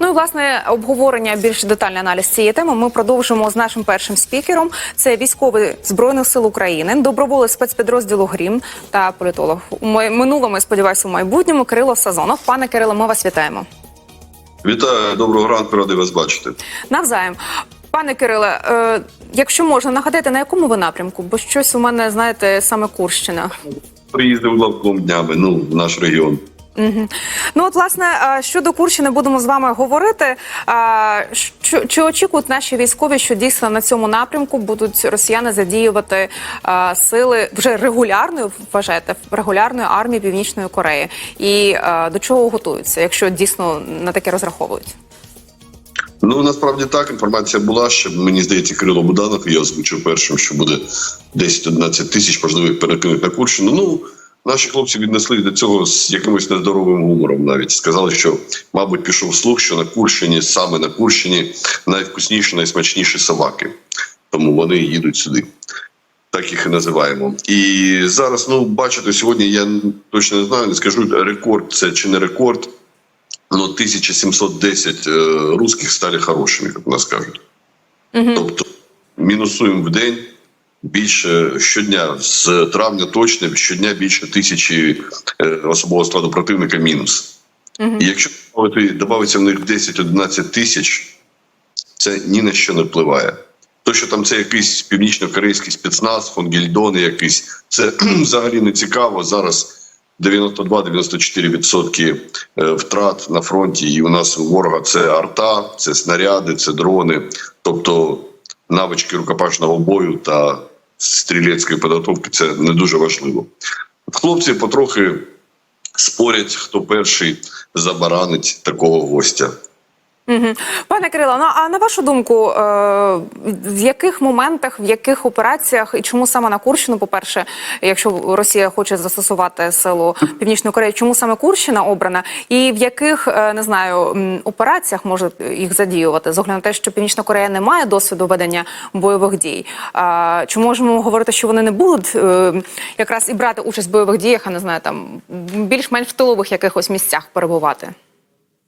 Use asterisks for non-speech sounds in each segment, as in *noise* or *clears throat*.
Ну і власне обговорення більш детальний аналіз цієї теми. Ми продовжимо з нашим першим спікером. Це військовий збройних сил України, доброволець спецпідрозділу Грім та політолог у минулому. Сподіваюся, у майбутньому Кирило Сазонов. Пане Кирило, ми вас вітаємо. Вітаю, доброго ранку, радий вас бачити. Навзаєм. Пане Кириле, е, якщо можна, нагадайте, на якому ви напрямку? Бо щось у мене, знаєте, саме Курщина. Приїздив лавком днями, ну, в наш регіон. Ну от власне щодо Курщини будемо з вами говорити. Що чи очікують наші військові, що дійсно на цьому напрямку будуть росіяни задіювати сили вже регулярної вважаєте регулярної армії Північної Кореї? І до чого готуються, якщо дійсно на таке розраховують? Ну насправді так, інформація була, що мені здається, Кирило Буданов, я озвучив першим, що буде 10-11 тисяч, можливо, їх перекинуть на Курщину. Ну, наші хлопці віднесли до цього з якимось нездоровим гумором. Навіть сказали, що, мабуть, пішов слух, що на Курщині, саме на Курщині, найвкусніші, найсмачніші собаки. Тому вони їдуть сюди. Так їх і називаємо. І зараз, ну, бачите, сьогодні я точно не знаю, не скажу, рекорд це чи не рекорд. Ну, 1710 е, русських стали хорошими, як у нас кажуть. Тобто мінусуємо в день більше щодня з травня точно щодня більше тисячі е, особового складу противника мінус. І якщо додається в них 10-11 тисяч, це ні на що не впливає. То, що там це якийсь північно-корейський спецназ, фонгільдони якийсь, це *clears throat* взагалі не цікаво. Зараз 92-94% е, втрат на фронті, і у нас у ворога це арта, це снаряди, це дрони, тобто навички рукопашного бою та стрілецької підготовки це не дуже важливо. Хлопці потрохи спорять, хто перший забаранить такого гостя. Пане Кирило, ну а на вашу думку, е, в яких моментах, в яких операціях і чому саме на Курщину, по-перше, якщо Росія хоче застосувати силу Північної Кореї, чому саме Курщина обрана, і в яких е, не знаю операціях може їх задіювати, з огляду на те, що Північна Корея не має досвіду ведення бойових дій? А, чи можемо говорити, що вони не будуть е, якраз і брати участь в бойових діях, а не знаю, там більш-менш в тилових якихось місцях перебувати?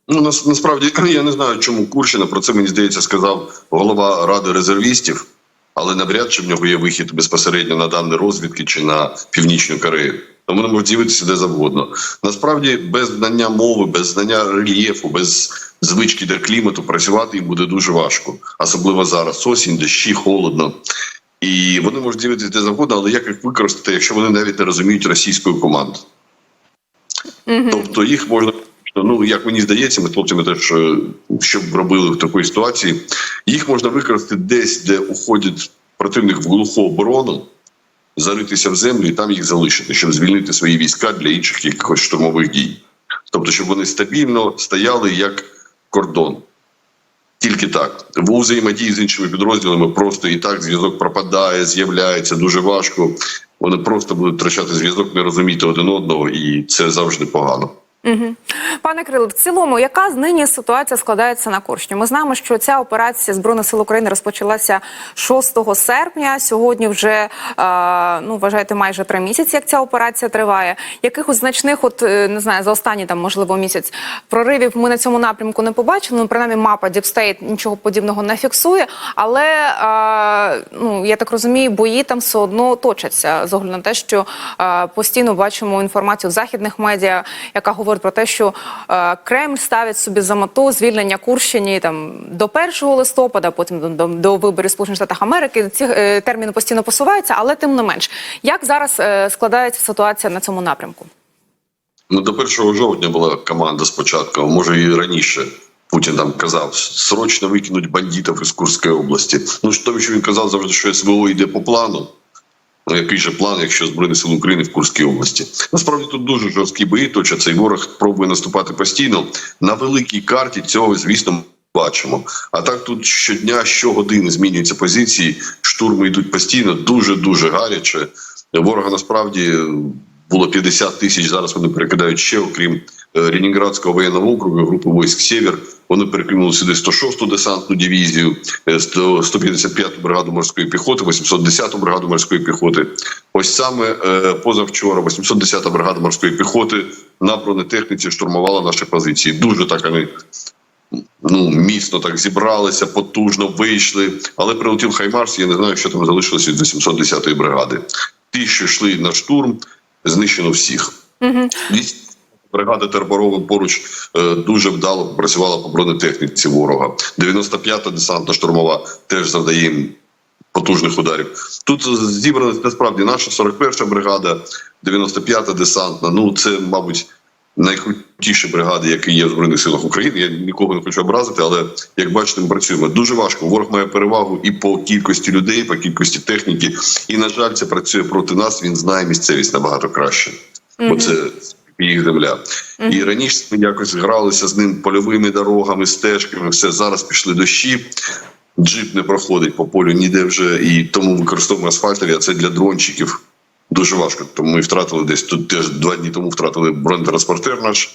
Ну нас насправді *clears throat* я не знаю, чому Курщина про це мені здається сказав голова ради резервістів, але навряд чи в нього є вихід безпосередньо на дані розвідки чи на північну Корею. Тому вони можуть з'явитися де завгодно. Насправді, без знання мови, без знання рельєфу, без звички до клімату працювати їм буде дуже важко, особливо зараз. Осінь, дощі, холодно. І вони можуть з'явитися де завгодно, але як їх використати, якщо вони навіть не розуміють російської команди? Тобто їх можна. Ну, як мені здається, ми з хлопцями теж е, що б робили в такій ситуації, їх можна використати десь, де уходить противник в глуху оборону, заритися в землю і там їх залишити, щоб звільнити свої війська для інших якихось штурмових дій. Тобто, щоб вони стабільно стояли як кордон. Тільки так. В взаємодії з іншими підрозділами просто і так зв'язок пропадає, з'являється дуже важко. Вони просто будуть втрачати зв'язок, не розуміти один одного, і це завжди погано. Пане Крило, в цілому, яка нині ситуація складається на Коршні? Ми знаємо, що ця операція Збройних сил України розпочалася 6 серпня. Сьогодні вже е, ну вважаєте майже три місяці, як ця операція триває. Якихось значних, от е, не знаю, за останні там можливо місяць проривів ми на цьому напрямку не побачили. Ну принаймні мапа Діпстейт нічого подібного не фіксує. Але е, ну я так розумію, бої там все одно точаться з огляду на те, що е, постійно бачимо інформацію в західних медіа, яка говорить про те, що е, Кремль ставить собі за мету звільнення Курщині там до 1 листопада, потім до, до, до виборів Сполучених Штатів Америки. Ці е, терміни постійно посуваються, але тим не менш, як зараз е, складається ситуація на цьому напрямку? Ну, до 1 жовтня була команда спочатку, може і раніше. Путін там казав, срочно викинуть бандитів із Курської області. Ну що він казав завжди, що СВО йде по плану. Ну, який же план, якщо Збройні сили України в Курській області? Насправді тут дуже жорсткі бої точаться, і ворог пробує наступати постійно. На великій карті цього, звісно, бачимо. А так тут щодня, щогодини змінюються позиції, штурми йдуть постійно, дуже дуже гаряче. Ворога насправді було 50 тисяч. Зараз вони перекидають ще, окрім е, Ленінградського воєнного округу, групи військ Сєвєр. Вони перекинули сюди 106-ту десантну дивізію, е, 100 155-ту бригаду морської піхоти, 810-ту бригаду морської піхоти. Ось саме е, позавчора 810-та бригада морської піхоти на бронетехніці штурмувала наші позиції. Дуже так вони ну міцно так зібралися, потужно вийшли. Але прилетів Хаймарс. Я не знаю, що там залишилося від 810-ї бригади. Ті, що йшли на штурм, знищено всіх. Угу. Бригада Терборова поруч е, дуже вдало працювала по бронетехніці ворога. 95-та десантна штурмова теж завдає їм потужних ударів. Тут зібрана насправді наша 41-та бригада, 95-та десантна. Ну це, мабуть, найкрутіші бригади, які є в збройних силах України. Я нікого не хочу образити, але як бачите, ми працюємо дуже важко. Ворог має перевагу і по кількості людей, по кількості техніки. І на жаль, це працює проти нас. Він знає місцевість набагато краще, бо це їх земля. І раніше ми якось гралися з ним польовими дорогами, стежками. Все зараз пішли дощі. Джип не проходить по полю ніде вже, і тому використовуємо асфальтові, а це для дрончиків дуже важко. Тому ми втратили десь тут теж два дні тому втратили бронетранспортер наш.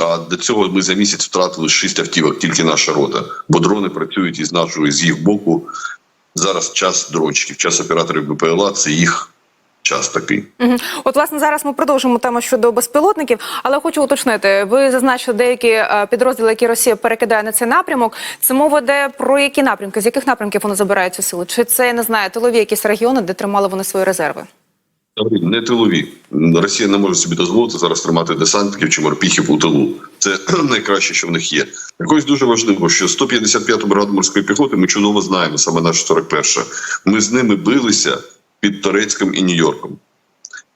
А до цього ми за місяць втратили шість автівок, тільки наша рота. Бо дрони працюють із нашого, з їх боку. Зараз час дрончиків, час операторів БПЛА це їх час такий. Угу. От, власне, зараз ми продовжимо тему щодо безпілотників, але хочу уточнити. Ви зазначили деякі е, підрозділи, які Росія перекидає на цей напрямок. Це мова йде про які напрямки? З яких напрямків вони забирають цю силу? Чи це я не знаю, тилові якісь регіони, де тримали вони свої резерви? Не тилові. Росія не може собі дозволити зараз тримати десантників чи морпіхів у тилу. Це *clears throat* найкраще, що в них є. Якось дуже важливо, що 155-ту бригаду морської піхоти ми чудово знаємо, саме наша 41-ша. Ми з ними билися під Торецьком і Нью-Йорком.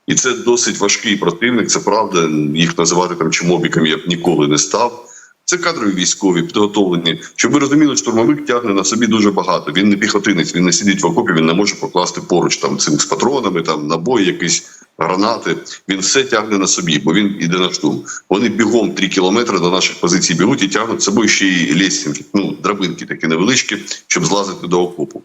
І це досить важкий противник. Це правда. Їх називати там чмобіками я б ніколи не став. Це кадрові військові, підготовлені. Щоб ви розуміли, штурмовик тягне на собі дуже багато. Він не піхотинець, він не сидить в окопі, він не може покласти поруч там цим з патронами, там набої, якісь гранати. Він все тягне на собі, бо він іде на штурм. Вони бігом 3 кілометри до наших позицій бігуть і тягнуть з собою ще й лестинки, ну драбинки такі невеличкі, щоб злазити до окопу.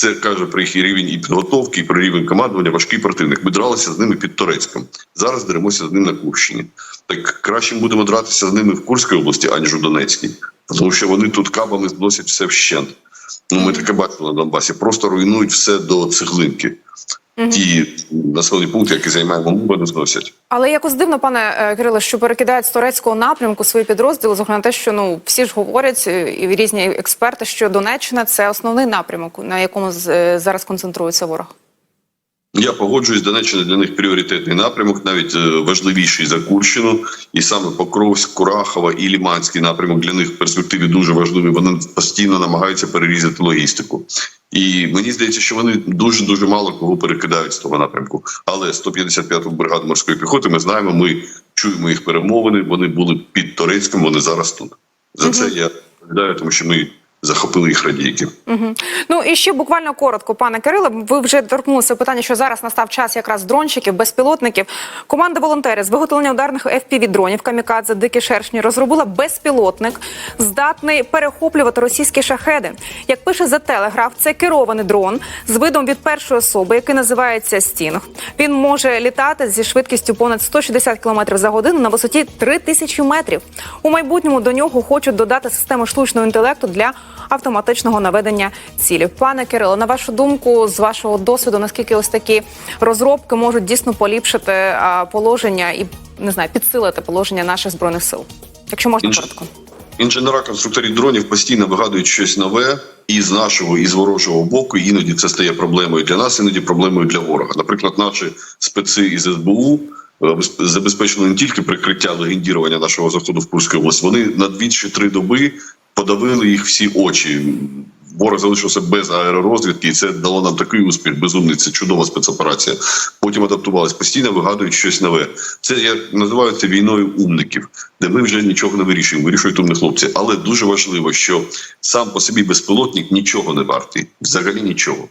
Це каже про їх рівень і підготовки, і про рівень командування. Важкий противник. Ми дралися з ними під Торецьком. Зараз деремося з ним на Курщині. Так краще будемо дратися з ними в Курській області, аніж у Донецькій, тому що вони тут кабами зносять все вщент. Ну ми таке бачили на Донбасі. Просто руйнують все до цеглинки. Ті населені пункти, які займаємо, не зносять. Але якось дивно, пане Кириле, Кирило, що перекидають з турецького напрямку свої підрозділи, зокрема на те, що ну всі ж говорять е, і різні експерти, що Донеччина це основний напрямок, на якому е, зараз концентрується ворог. Я погоджуюсь, Донеччина для них пріоритетний напрямок, навіть е, важливіший за Курщину, і саме Покровськ, Курахова і Ліманський напрямок для них в перспективі дуже важливий. Вони постійно намагаються перерізати логістику. І мені здається, що вони дуже дуже мало кого перекидають з того напрямку. Але 155-ту бригаду морської піхоти ми знаємо. Ми чуємо їх перемовини. Вони були під Торецьком, вони зараз тут. За це я відповідаю, тому що ми захопили їх радійки. Угу. Ну і ще буквально коротко, пане Кирило. Ви вже торкнулися питання, що зараз настав час якраз дрончиків, безпілотників. Команда волонтерів з виготовлення ударних fpv дронів камікадзе дикі шершні розробила безпілотник, здатний перехоплювати російські шахеди. Як пише за телеграф, це керований дрон з видом від першої особи, який називається Стінг. Він може літати зі швидкістю понад 160 км за годину на висоті 3000 метрів. У майбутньому до нього хочуть додати систему штучного інтелекту для автоматичного наведення цілі. Пане Кирило, на вашу думку, з вашого досвіду, наскільки ось такі розробки можуть дійсно поліпшити положення і не знаю, підсилити положення наших збройних сил? Якщо можна Інж- коротко. Інженера конструкторів дронів постійно вигадують щось нове і з нашого, і з ворожого боку. І іноді це стає проблемою для нас, іноді проблемою для ворога. Наприклад, наші специ із СБУ е, забезпечили не тільки прикриття легендірування нашого заходу в Курську область, вони на дві чи три доби подавили їх всі очі. Ворог залишився без аеророзвідки, і це дало нам такий успіх. Безумний це чудова спецоперація. Потім адаптувались, постійно вигадують щось нове. Це я називаю це війною умників, де ми вже нічого не вирішуємо. Вирішують умні хлопці. Але дуже важливо, що сам по собі безпілотник нічого не вартий, взагалі нічого.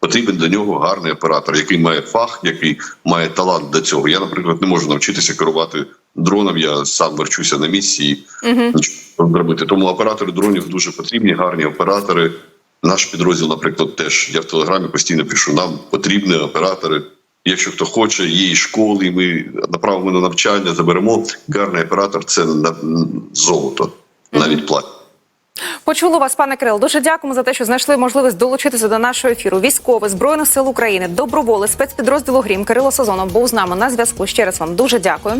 Потрібен до нього гарний оператор, який має фах, який має талант до цього. Я, наприклад, не можу навчитися керувати дроном. Я сам верчуся на місії нічого не зробити. Тому оператори дронів дуже потрібні, гарні оператори. Наш підрозділ, наприклад, теж я в телеграмі постійно пишу. Нам потрібні оператори. Якщо хто хоче, є і школи, ми направимо на навчання, заберемо. Гарний оператор це на золото, навіть платять. Почули вас, пане Кирило. Дуже дякуємо за те, що знайшли можливість долучитися до нашого ефіру. Військовий збройних сил України, доброволи спецпідрозділу Грім Кирило Сазонов був з нами на зв'язку. Ще раз вам дуже дякую.